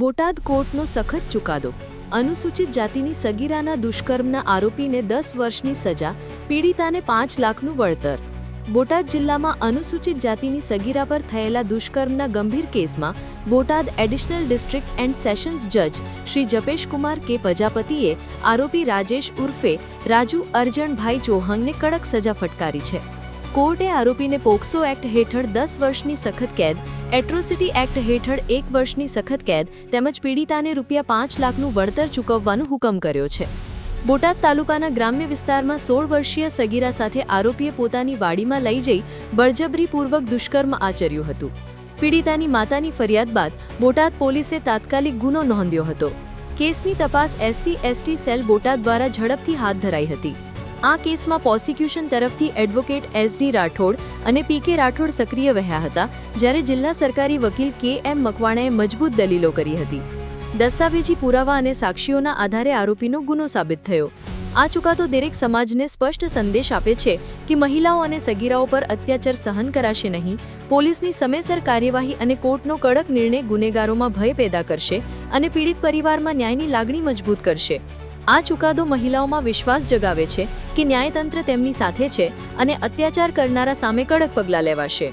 બોટાદ કોર્ટનો સખત ચુકાદો. અનુસૂચિત જાતિની સગીરાના દુષ્કર્મના આરોપીને દસ વર્ષની સજા, પીડિતાને પાંચ લાખનું વળતર. બોટાદ જિલ્લામાં અનુસૂચિત જાતિની સગીરા પર થયેલા દુષ્કર્મના ગંભીર કેસમાં Botad additional district and sessions જજ શ્રી જપેશકુમાર કે પ્રજાપતિએ આરોપી રાજેશ ઉર્ફે રાજુ અર્જણભાઈ ચૌહાણને કડક સજા ફટકારી છે. કોર્ટે આરોપીને પોક્સો એક્ટ હેઠળ દસ વર્ષની સખત કેદ, એટ્રોસિટી એક્ટ હેઠળ એક વર્ષની સખત કેદ તેમજ પીડિતાને રૂપિયા પાંચ લાખનું વળતર ચૂકવવાનો હુકમ કર્યો છે. બોટાદ તાલુકાના ગ્રામ્ય વિસ્તારમાં સોળ વર્ષીય સગીરા સાથે આરોપીએ પોતાની વાડીમાં લઈ જઈ બળજબરીપૂર્વક દુષ્કર્મ આચર્યું હતું. પીડિતાની માતાની ફરિયાદ બાદ બોટાદ પોલીસે તાત્કાલિક ગુનો નોંધ્યો હતો. કેસની તપાસ એસસી, એસટી સેલ બોટાદ દ્વારા ઝડપથી હાથ ધરાઈ હતી. આ કેસમાં પ્રોસિક્યુશન તરફથી એડવોકેટ એસ ડી રાઠોડ અને પી કે રાઠોડ સક્રિય રહ્યા હતા, જ્યારે જિલ્લા સરકારી વકીલ કે એમ મકવાણાએ મજબૂત દલીલો કરી હતી. દસ્તાવેજી પુરાવા અને સાક્ષીઓના આધારે આરોપીનો ગુનો સાબિત થયો. આ ચુકાદો દરેક સમાજને સ્પષ્ટ સંદેશ આપે છે કે મહિલાઓ અને સગીરાઓ પર અત્યાચાર સહન કરાશે નહીં, પોલીસની સમયસર કાર્યવાહી અને કોર્ટનો કડક નિર્ણય ગુનેગારોમાં ભય પેદા કરશે અને પીડિત પરિવારમાં ન્યાયની લાગણી મજબૂત કરશે. આ ચુકાદો મહિલાઓમાં વિશ્વાસ જગાવે છે કે ન્યાયતંત્ર તેમની સાથે છે અને અત્યાચાર કરનારા સામે કડક પગલાં લેવાશે.